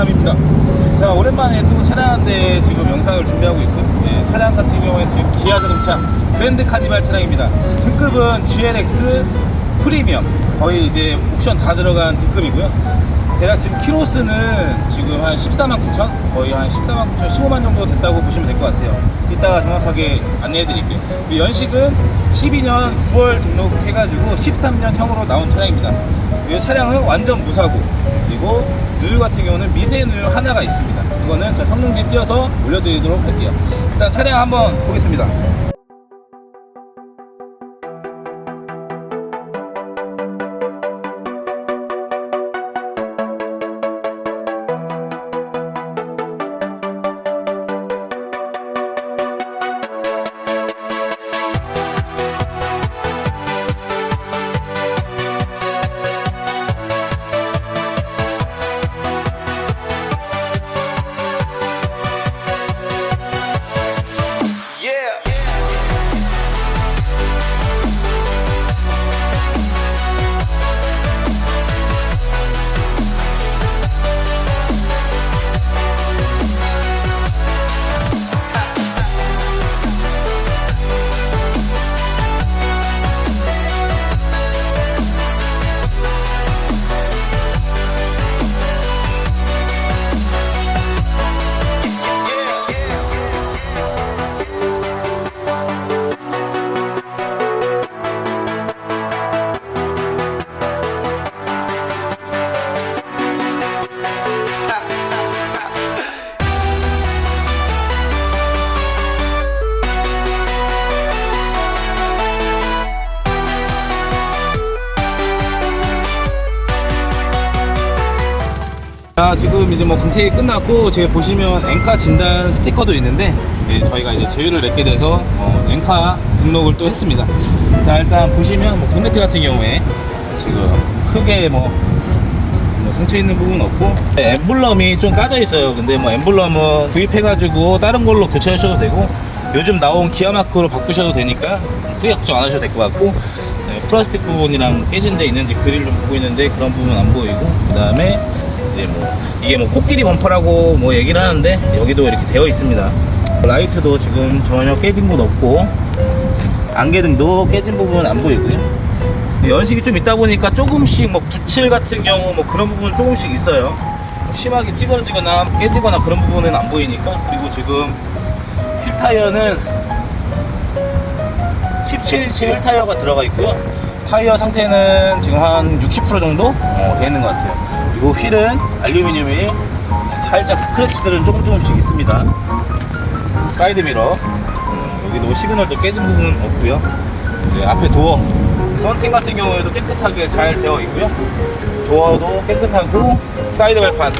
강남입니다. 자 오랜만에 또 차량 한 대 지금 영상을 준비하고 있고요. 예, 차량 같은 경우에 지금 기아 자동차 그랜드 카니발 차량입니다. 등급은 GLX 프리미엄 거의 이제 옵션 다 들어간 등급이고요. 대략 지금 키로수는 지금 한 14만 9천 거의 한 14만 9천 15만 정도 됐다고 보시면 될 것 같아요. 이따가 정확하게 안내해 드릴게요. 연식은 12년 9월 등록해가지고 13년형으로 나온 차량입니다. 이 차량은 완전 무사고 그리고 누유 같은 경우는 미세 누유 하나가 있습니다. 이거는 제가 성능지 띄어서 올려드리도록 할게요. 일단 차량 한번 보겠습니다. 자 지금 이제 뭐 강택이 끝났고 제가 보시면 엔카 진단 스티커도 있는데 예, 저희가 이제 제휴를 맺게 돼서 어, 엔카 등록을 또 했습니다. 자 일단 보시면 뭐 본네트 같은 경우에 지금 크게 뭐, 뭐 상처 있는 부분 없고 네, 엠블럼이 좀 까져 있어요. 근데 뭐 엠블럼은 구입해 가지고 다른 걸로 교체하셔도 되고 요즘 나온 기아 마크로 바꾸셔도 되니까 크게 걱정 안 하셔도 될 것 같고 네, 플라스틱 부분이랑 깨진 데 있는지 그릴 좀 보고 있는데 그런 부분 안 보이고 그 다음에 이제 뭐 이게 뭐 코끼리 범퍼라고 뭐 얘기를 하는데 여기도 이렇게 되어 있습니다. 라이트도 지금 전혀 깨진 곳 없고 안개등도 깨진 부분은 안 보이고요. 연식이 좀 있다 보니까 조금씩 뭐 부칠 같은 경우 뭐 그런 부분 조금씩 있어요. 뭐 심하게 찌그러지거나 깨지거나 그런 부분은 안 보이니까 그리고 지금 휠 타이어는 17인치 휠 타이어가 들어가 있고요. 타이어 상태는 지금 한 60% 정도 어, 되어 있는 것 같아요. 그리고 휠은 알루미늄이 살짝 스크래치들은 조금 조금씩 있습니다. 사이드 미러 음, 여기도 시그널도 깨진 부분은 없고요. 이제 앞에 도어 썬팅 같은 경우에도 깨끗하게 잘 되어 있고요. 도어도 깨끗하고 사이드 발판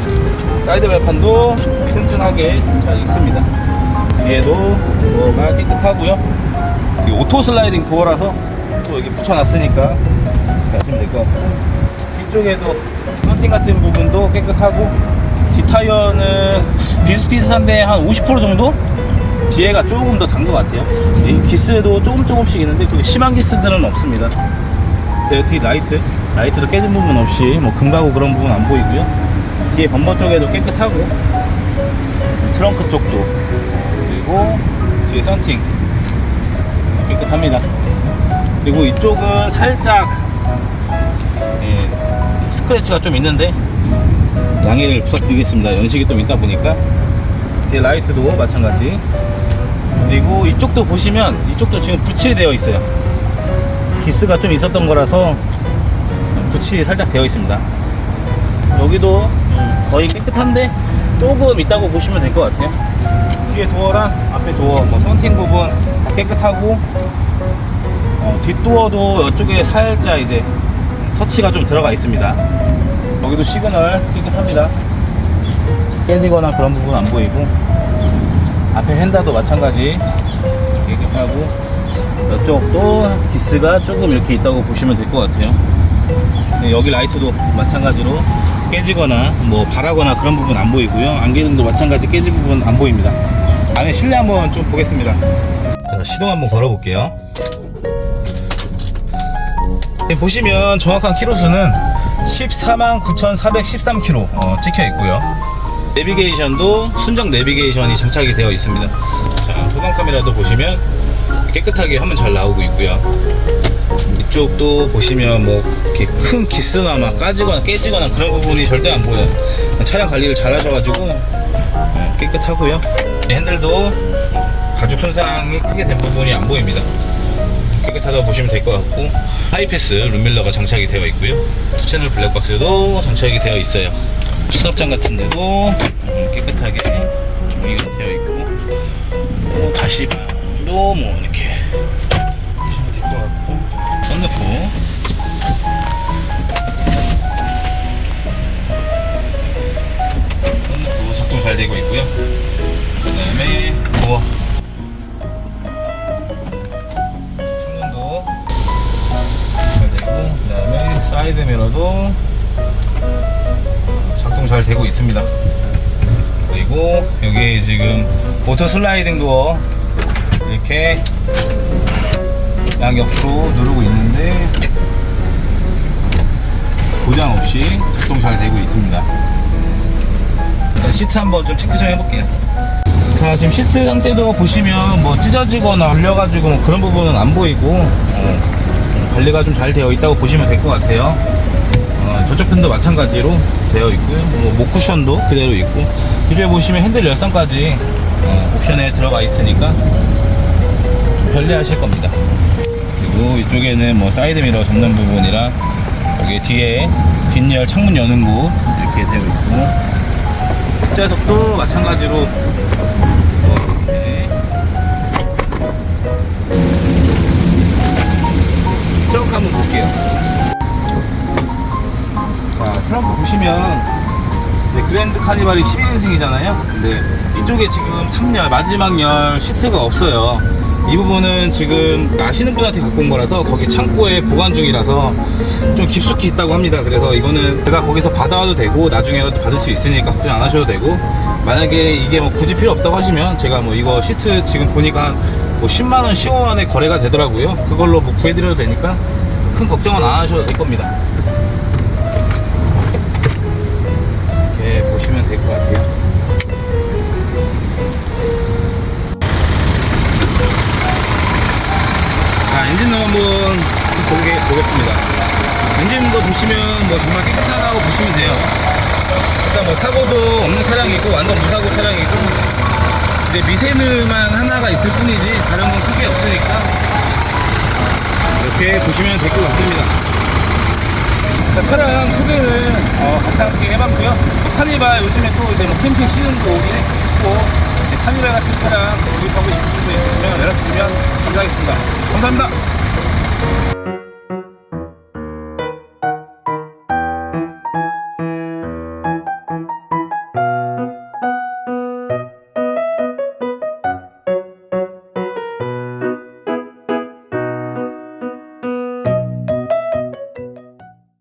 사이드 발판도 튼튼하게 잘 있습니다. 뒤에도 도어가 깨끗하고요. 이 오토 슬라이딩 도어라서 또 여기 붙여놨으니까 하시면 될 것 같고 뒤쪽에도 썬팅 같은 부분도 깨끗하고 뒷타이어는 비슷비슷한데 한 50% 정도? 뒤에가 조금 더 단 것 같아요. 이 기스도 조금 조금씩 있는데 그 심한 기스들은 없습니다. 네, 뒤 라이트. 라이트도 깨진 부분 없이 뭐 금가고 그런 부분 안 보이고요. 뒤에 범버 쪽에도 깨끗하고 트렁크 쪽도. 그리고 뒤에 썬팅. 깨끗합니다. 그리고 이쪽은 살짝 예, 스크래치가 좀 있는데 양해를 부탁드리겠습니다. 연식이 좀 있다 보니까 뒤에 라이트도 마찬가지. 그리고 이쪽도 보시면 이쪽도 지금 붙일이 되어 있어요. 기스가 좀 있었던 거라서 붙일이 살짝 되어 있습니다. 여기도 음, 거의 깨끗한데 조금 있다고 보시면 될 것 같아요. 뒤에 도어랑 앞에 도어, 뭐 썬팅 부분 다 깨끗하고 어, 뒷도어도 이쪽에 살짝 이제 터치가 좀 들어가 있습니다. 여기도 시그널 깨끗합니다. 깨지거나 그런 부분 안 보이고 앞에 핸다도 마찬가지 깨끗하고 이쪽도 기스가 조금 이렇게 있다고 보시면 될 것 같아요. 네, 여기 라이트도 마찬가지로 깨지거나 뭐 바라거나 그런 부분 안 보이고요. 안개등도 마찬가지 깨진 부분 안 보입니다. 안에 실내 한번 좀 보겠습니다. 자, 시동 한번 걸어 볼게요. 네, 보시면 정확한 키로수는 14만 9,413km 어, 찍혀 있고요. 내비게이션도 순정 내비게이션이 장착이 되어 있습니다. 자, 후방 카메라도 보시면 깨끗하게 화면 잘 나오고 있고요. 이쪽도 보시면 뭐 이렇게 큰 기스나 막 까지거나 깨지거나 그런 부분이 절대 안 보여요. 차량 관리를 잘 하셔가지고 어, 깨끗하고요. 핸들도 가죽 손상이 크게 된 부분이 안 보입니다. 깨끗하다고 보시면 될 것 같고 하이패스 룸밀러가 장착이 되어 있고요. 투 채널 블랙박스도 장착이 되어 있어요. 수납장 같은 데도 음, 깨끗하게 정리가 되어 있고 뭐 다시 방도 뭐 이렇게 보시면 될 것 같고 썬루프 썬루프 작동 잘 되고 있고요. 그 다음에 뭐창 사이드 미러도 작동 잘 되고 있습니다. 그리고 여기 지금 오토 슬라이딩 도어 이렇게 양옆으로 누르고 있는데 고장 없이 작동 잘 되고 있습니다. 일단 시트 한번 좀 체크 좀 해볼게요. 자 지금 시트 상태도 보시면 뭐 찢어지거나 흘려가지고 뭐 그런 부분은 안 보이고 어, 관리가 좀 잘 되어 있다고 보시면 될 것 같아요. 어, 저쪽 편도 마찬가지로 되어 있고요. 뭐, 목 쿠션도 그대로 있고. 뒤에 보시면 핸들 열선까지 어, 옵션에 들어가 있으니까 좀 편리하실 겁니다. 그리고 이쪽에는 뭐 사이드 미러 접는 부분이랑 여기 뒤에 뒷열 창문 여는 곳 이렇게 되어 있고. 뒷좌석도 마찬가지로 볼게요. 자, 트렁크 보시면 네, 그랜드 카니발이 11인승이잖아요. 근데 이쪽에 지금 3열, 마지막 열 시트가 없어요. 이 부분은 지금 아시는 분한테 갖고 온 거라서 거기 창고에 보관 중이라서 좀 깊숙이 있다고 합니다. 그래서 이거는 제가 거기서 받아와도 되고 나중에라도 받을 수 있으니까 걱정 안 하셔도 되고 만약에 이게 뭐 굳이 필요 없다고 하시면 제가 뭐 이거 시트 지금 보니까 뭐 10만 원, 15만 원에 거래가 되더라고요. 그걸로 뭐 구해드려도 되니까 큰 걱정은 안 하셔도 될 겁니다. 이렇게 보시면 될 것 같아요. 자, 엔진룸 한번 보게, 보겠습니다. 엔진도 보시면 뭐 정말 깨끗하다고 보시면 돼요. 일단 뭐 사고도 없는 차량이 있고 완전 무사고 차량이 있고 이제 미세누만 하나가 있을 뿐이지 다른 건 크게 없으니까 이렇게 보시면 될 것 같습니다. 자, 차량 소개는 어, 같이 함께 해봤고요. 카니발 요즘에 또 이제 뭐 캠핑 시즌도 오긴 했고 카니발 같은 차량 구입하고 싶으신 분 있으면 연락 주시면 감사하겠습니다. 감사합니다.